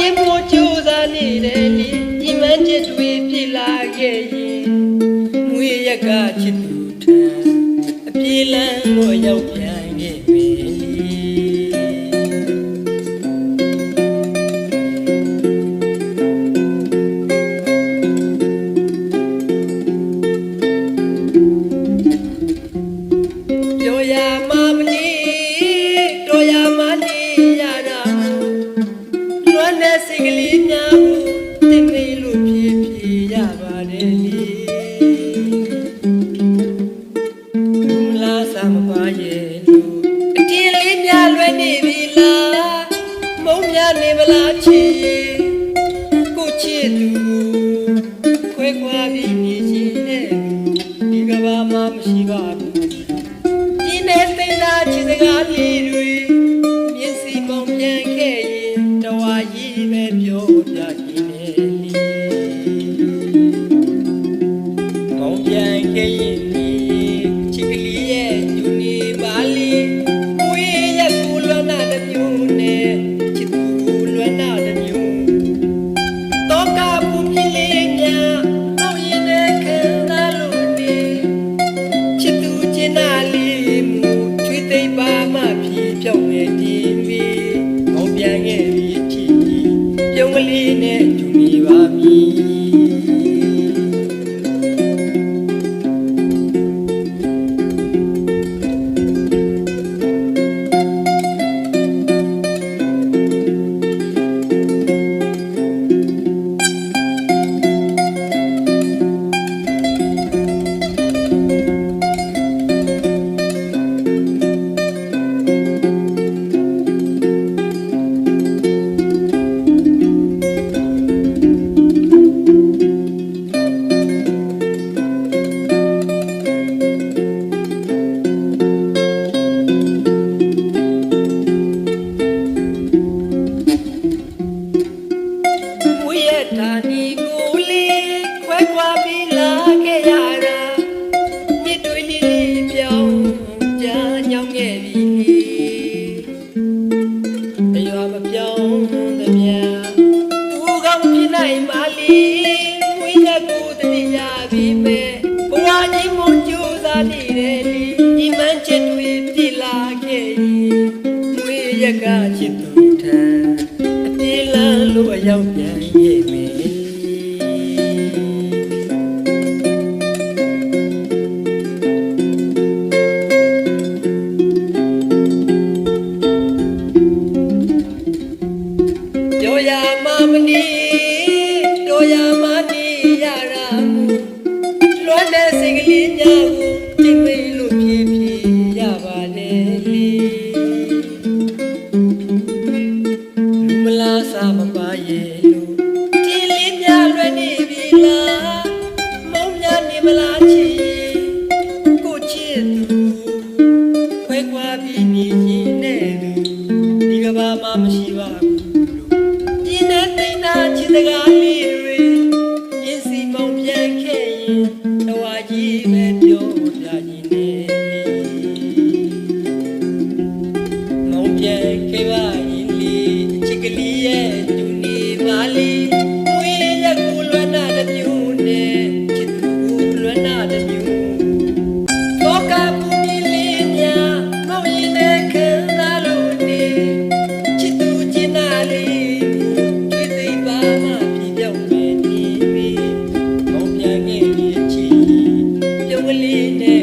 ရင်မို့ကြိုးစားနေတယ်လေဒီမှန်ချစ်တွေပြစ်လာခဲ့ရင်မွေရက်ကချစ်သူထံအပြေးလန်းတော့ရောက် လားချီကိုချစ်သူခွဲခွာပြီးနေရှင်တဲ့ဒီကဘာမှမရှိပါဘူးဒီနေ့သိတာချစ်စကားလေး နေတယ်လေဒီမှန်ချစ်တွေပြစ်လာခဲ့ရင်မွေရကချစ်သူထံအပြေးလန်းလို့အရောက်ပြန်ရဲ့မေပြောရမမနီတော်ရမ လေလေလူမလားစာမပါရဲ့လို့ဒီလေးများလွယ်နေပြီလားမုံများနေမလားချီကိုချစ်သူခွဲခွာပြီးနေရင်နဲ့သူဒီကဘာမှမရှိပါဘူးလို့ဒီနေ့သိနာချစ်စကား Pauline.